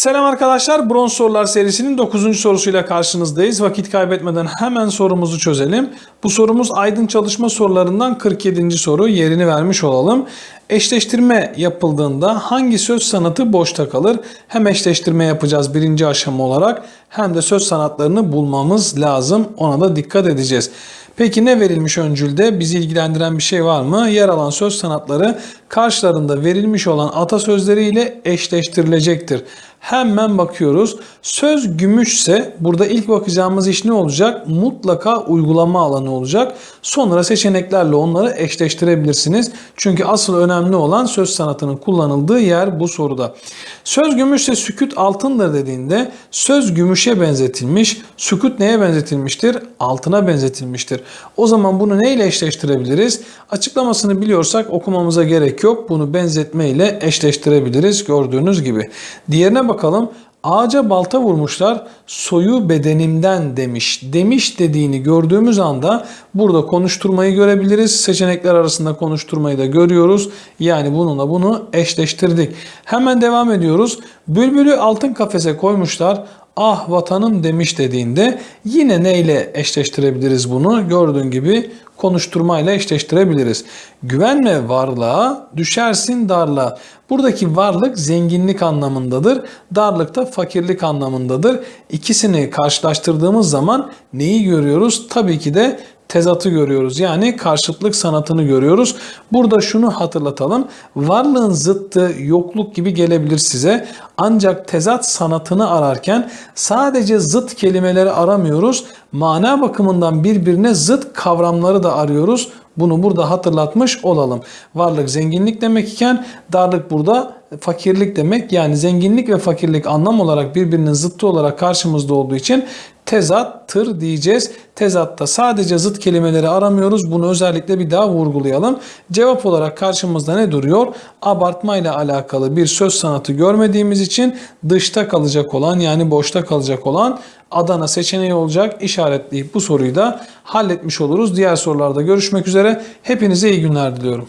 Selam arkadaşlar. Bronz sorular serisinin 9. sorusuyla karşınızdayız. Vakit kaybetmeden hemen sorumuzu çözelim. Bu sorumuz aydın çalışma sorularından 47. soru. Yerini vermiş olalım. Eşleştirme yapıldığında hangi söz sanatı boşta kalır? Hem eşleştirme yapacağız birinci aşama olarak hem de söz sanatlarını bulmamız lazım. Ona da dikkat edeceğiz. Peki ne verilmiş öncülde? Bizi ilgilendiren bir şey var mı? Yer alan söz sanatları karşılarında verilmiş olan atasözleriyle eşleştirilecektir. Hemen bakıyoruz. Söz gümüşse burada ilk bakacağımız iş ne olacak? Mutlaka uygulama alanı olacak. Sonra seçeneklerle onları eşleştirebilirsiniz. Çünkü asıl önemli olan söz sanatının kullanıldığı yer bu soruda. Söz gümüşse sükut altındır dediğinde söz gümüşe benzetilmiş. Sükut neye benzetilmiştir? Altına benzetilmiştir. O zaman bunu neyle eşleştirebiliriz? Açıklamasını biliyorsak okumamıza gerek yok. Bunu benzetme ile eşleştirebiliriz gördüğünüz gibi. Diğerine bakalım. Ağaca balta vurmuşlar, soyu bedenimden demiş. Demiş dediğini gördüğümüz anda burada konuşturmayı görebiliriz. Seçenekler arasında konuşturmayı da görüyoruz. Yani bununla bunu eşleştirdik. Hemen devam ediyoruz. Bülbülü altın kafese koymuşlar. Ah vatanım demiş dediğinde yine neyle eşleştirebiliriz bunu? Gördüğün gibi konuşturmayla eşleştirebiliriz. Güvenme varlığa, düşersin darlığa. Buradaki varlık zenginlik anlamındadır. Darlık da fakirlik anlamındadır. İkisini karşılaştırdığımız zaman neyi görüyoruz? Tabii ki de tezatı görüyoruz. Yani karşıtlık sanatını görüyoruz. Burada şunu hatırlatalım. Varlığın zıttı yokluk gibi gelebilir size. Ancak tezat sanatını ararken sadece zıt kelimeleri aramıyoruz. Mana bakımından birbirine zıt kavramları da arıyoruz. Bunu burada hatırlatmış olalım. Varlık zenginlik demek iken darlık burada fakirlik demek. Yani zenginlik ve fakirlik anlam olarak birbirinin zıttı olarak karşımızda olduğu için tezattır diyeceğiz. Tezatta sadece zıt kelimeleri aramıyoruz. Bunu özellikle bir daha vurgulayalım. Cevap olarak karşımızda ne duruyor? Abartma ile alakalı bir söz sanatı görmediğimiz için dışta kalacak olan yani boşta kalacak olan Adana seçeneği olacak. İşaretleyip bu soruyu da halletmiş oluruz. Diğer sorularda görüşmek üzere. Hepinize iyi günler diliyorum.